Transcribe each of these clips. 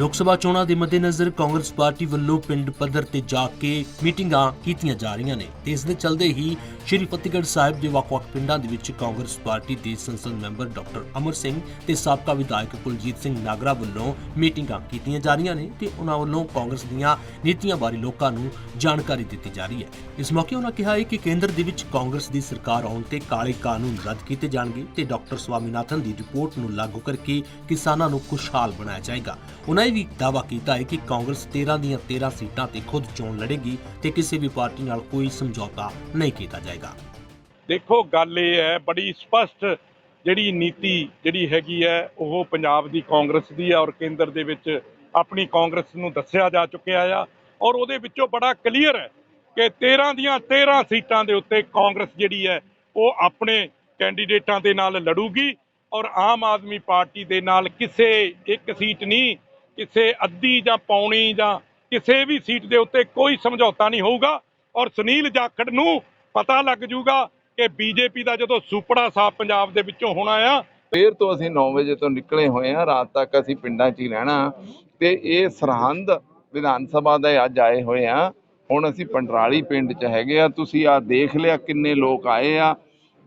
ਲੋਕ ਸਭਾ ਚੋਣਾਂ ਦੇ ਮੱਦੇਨਜ਼ਰ ਕਾਂਗਰਸ ਪਾਰਟੀ ਵੱਲੋਂ ਪਿੰਡ ਪੱਧਰ ਤੇ ਜਾ ਕੇ ਮੀਟਿੰਗਾਂ ਕੀਤੀਆਂ ਜਾ ਰਹੀਆਂ ਨੇ ਤੇ ਇਸ ਦੇ ਚੱਲਦੇ ਹੀ ਸ਼੍ਰੀ ਫਤਿਹਗੜ੍ਹ ਸਾਹਿਬ ਦੇ ਵੱਖ-ਵੱਖ ਪਿੰਡਾਂ ਦੇ ਵਿੱਚ ਕਾਂਗਰਸ ਪਾਰਟੀ ਦੇ ਸੰਸਦ ਮੈਂਬਰ ਡਾਕਟਰ ਅਮਰ ਸਿੰਘ ਤੇ ਸਾਬਕਾ ਵਿਧਾਇਕ ਕੁਲਜੀਤ ਸਿੰਘ ਨਾਗਰਾ ਵੱਲੋਂ ਮੀਟਿੰਗਾਂ ਕੀਤੀਆਂ ਜਾ ਰਹੀਆਂ ਨੇ ਤੇ ਉਹਨਾਂ ਵੱਲੋਂ ਕਾਂਗਰਸ ਦੀਆਂ ਨੀਤੀਆਂ ਬਾਰੇ ਲੋਕਾਂ ਨੂੰ ਜਾਣਕਾਰੀ ਦਿੱਤੀ ਜਾ ਰਹੀ ਹੈ। ਇਸ ਮੌਕੇ ਉਹਨਾਂ ਕਿਹਾ ਹੈ ਕਿ ਕੇਂਦਰ ਦੇ ਵਿੱਚ ਕਾਂਗਰਸ ਦੀ ਸਰਕਾਰ ਆਉਣ ਤੇ ਕਾਲੇ ਕਾਨੂੰਨ ਰੱਦ ਕੀਤੇ ਜਾਣਗੇ ਤੇ ਡਾਕਟਰ ਸਵਾਮੀਨਾਥਨ ਦੀ ਰਿਪੋਰਟ ਨੂੰ ਲਾਗੂ ਕਰਕੇ ਕਿਸਾਨਾਂ ਨੂੰ ਖੁਸ਼ਹਾਲ ਬਣਾਇਆ ਜਾਏਗਾ। ਉਹਨਾਂ ਇਹ ਵੀ ਦਾਅਵਾ ਕੀਤਾ ਹੈ ਕਿ ਕਾਂਗਰਸ 13 ਦੀਆਂ 13 ਸੀਟਾਂ ਤੇ ਖੁਦ ਚੋਣ ਲੜੇਗੀ ਤੇ ਕਿਸੇ ਵੀ ਪਾਰਟੀ ਨਾਲ ਕੋਈ ਸਮਝੌਤਾ ਨਹੀਂ ਕੀਤਾ ਜਾਏਗਾ। ਦੇਖੋ, ਗੱਲ ਇਹ ਹੈ, ਬੜੀ ਸਪਸ਼ਟ ਜਿਹੜੀ ਨੀਤੀ ਜਿਹੜੀ ਹੈਗੀ ਹੈ, ਉਹ ਪੰਜਾਬ ਦੀ ਕਾਂਗਰਸ ਦੀ ਹੈ ਔਰ ਕੇਂਦਰ ਦੇ ਵਿੱਚ ਆਪਣੀ ਕਾਂਗਰਸ ਨੂੰ ਦੱਸਿਆ ਜਾ ਚੁੱਕਿਆ ਆ ਔਰ ਉਹਦੇ ਵਿੱਚੋਂ ਬੜਾ ਕਲੀਅਰ ਹੈ ਕਿ 13 ਦੀਆਂ 13 ਸੀਟਾਂ ਦੇ ਉੱਤੇ ਕਾਂਗਰਸ ਜਿਹੜੀ ਹੈ, ਉਹ ਆਪਣੇ ਕੈਂਡੀਡੇਟਾਂ ਦੇ ਨਾਲ ਲੜੂਗੀ ਔਰ ਆਮ ਆਦਮੀ ਪਾਰਟੀ ਦੇ ਨਾਲ ਕਿਸੇ ਇੱਕ ਸੀਟ ਨਹੀਂ ਕਿਸੇ ਅੱਧੀ ਜਾਂ ਪੌਣੀ ਜਾਂ ਕਿਸੇ ਵੀ ਸੀਟ ਦੇ ਉੱਤੇ ਕੋਈ ਸਮਝੌਤਾ ਨਹੀਂ ਹੋਊਗਾ ਔਰ ਸੁਨੀਲ ਜਾਖੜ ਨੂੰ ਪਤਾ ਲੱਗ ਜੂਗਾ ਕਿ ਬੀਜੇਪੀ ਦਾ ਜਦੋਂ ਸੁਪੜਾ ਸਾਫ਼ ਪੰਜਾਬ ਦੇ ਵਿੱਚੋਂ ਹੋਣਾ ਆ ਸਵੇਰ ਤੋਂ ਅਸੀਂ 9 ਵਜੇ ਤੋਂ ਨਿਕਲੇ ਹੋਏ ਹਾਂ, ਰਾਤ ਤੱਕ ਅਸੀਂ ਪਿੰਡਾਂ 'ਚ ਹੀ ਰਹਿਣਾ। ਤੇ ਇਹ ਸਰਹੰਦ ਵਿਧਾਨ ਸਭਾ ਦੇ ਅੱਜ ਆਏ ਹੋਏ ਆ। ਹੁਣ ਅਸੀਂ ਪੰਡਰਾਲੀ ਪਿੰਡ 'ਚ ਹੈਗੇ ਆ। ਤੁਸੀਂ ਆ ਦੇਖ ਲਿਆ ਕਿੰਨੇ ਲੋਕ ਆਏ ਆ।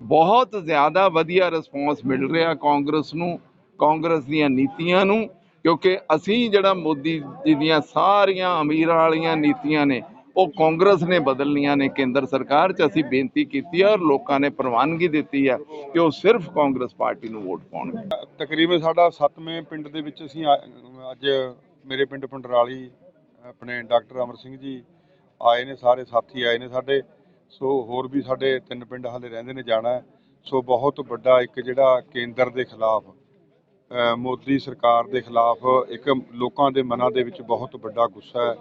ਬਹੁਤ ਜ਼ਿਆਦਾ ਵਧੀਆ ਰਿਸਪੌਂਸ ਮਿਲ ਰਿਹਾ ਕਾਂਗਰਸ ਨੂੰ, ਕਾਂਗਰਸ ਦੀਆਂ ਨੀਤੀਆਂ ਨੂੰ। ਕਿਉਂਕਿ ਅਸੀਂ ਜਿਹੜਾ ਮੋਦੀ ਜੀ ਦੀਆਂ ਸਾਰੀਆਂ ਅਮੀਰਾਂ ਵਾਲੀਆਂ ਨੀਤੀਆਂ ਨੇ, ਉਹ ਕਾਂਗਰਸ ਨੇ ਬਦਲਣੀਆਂ ਨੇ, ਕੇਂਦਰ ਸਰਕਾਰ 'ਚ ਅਸੀਂ ਬੇਨਤੀ ਕੀਤੀ ਹੈ ਔਰ ਲੋਕਾਂ ਨੇ ਪ੍ਰਵਾਨਗੀ ਦਿੱਤੀ ਹੈ ਕਿ ਉਹ ਸਿਰਫ ਕਾਂਗਰਸ ਪਾਰਟੀ ਨੂੰ ਵੋਟ ਪਾਉਣਗੇ ਤਕਰੀਬਨ ਸਾਡਾ 7ਵੇਂ ਪਿੰਡ ਦੇ ਵਿੱਚ ਅਸੀਂ ਅੱਜ ਮੇਰੇ ਪਿੰਡ ਪੰਡਰਾਲੀ, ਆਪਣੇ ਡਾਕਟਰ ਅਮਰ ਸਿੰਘ ਜੀ ਆਏ ਨੇ, ਸਾਰੇ ਸਾਥੀ ਆਏ ਨੇ ਸਾਡੇ, ਸੋ ਹੋਰ ਵੀ ਸਾਡੇ ਤਿੰਨ ਪਿੰਡ ਹਾਲੇ ਰਹਿੰਦੇ ਨੇ, ਜਾਣਾ ਸੋ ਬਹੁਤ ਵੱਡਾ ਇੱਕ ਜਿਹੜਾ ਕੇਂਦਰ ਦੇ ਖਿਲਾਫ ਮੋਦੀ ਸਰਕਾਰ ਦੇ ਖਿਲਾਫ ਇੱਕ ਲੋਕਾਂ ਦੇ ਮਨਾਂ ਦੇ ਵਿੱਚ ਬਹੁਤ ਵੱਡਾ ਗੁੱਸਾ ਹੈ।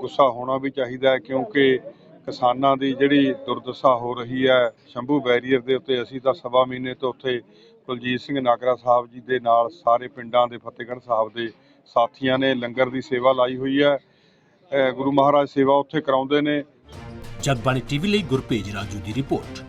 ਗੁੱਸਾ ਹੋਣਾ ਵੀ ਚਾਹੀਦਾ ਹੈ ਕਿਉਂਕਿ ਕਿਸਾਨਾਂ ਦੀ ਜਿਹੜੀ ਦੁਰਦਸ਼ਾ ਹੋ ਰਹੀ ਹੈ, ਸ਼ੰਭੂ ਬੈਰੀਅਰ ਦੇ ਉੱਤੇ ਅਸੀਂ ਤਾਂ ਸਵਾ ਮਹੀਨੇ ਤੋਂ ਉੱਥੇ ਕੁਲਜੀਤ ਸਿੰਘ ਨਾਗਰਾ ਸਾਹਿਬ ਜੀ ਦੇ ਨਾਲ ਸਾਰੇ ਪਿੰਡਾਂ ਦੇ ਫਤਿਹਗੜ੍ਹ ਸਾਹਿਬ ਦੇ ਸਾਥੀਆਂ ਨੇ ਲੰਗਰ ਦੀ ਸੇਵਾ ਲਾਈ ਹੋਈ ਹੈ। ਗੁਰੂ ਮਹਾਰਾਜ ਸੇਵਾ ਉੱਥੇ ਕਰਾਉਂਦੇ ਨੇ। ਜਗਬਾਣੀ ਟੀਵੀ ਲਈ ਗੁਰਪੇਜ ਰਾਜੂ ਦੀ ਰਿਪੋਰਟ।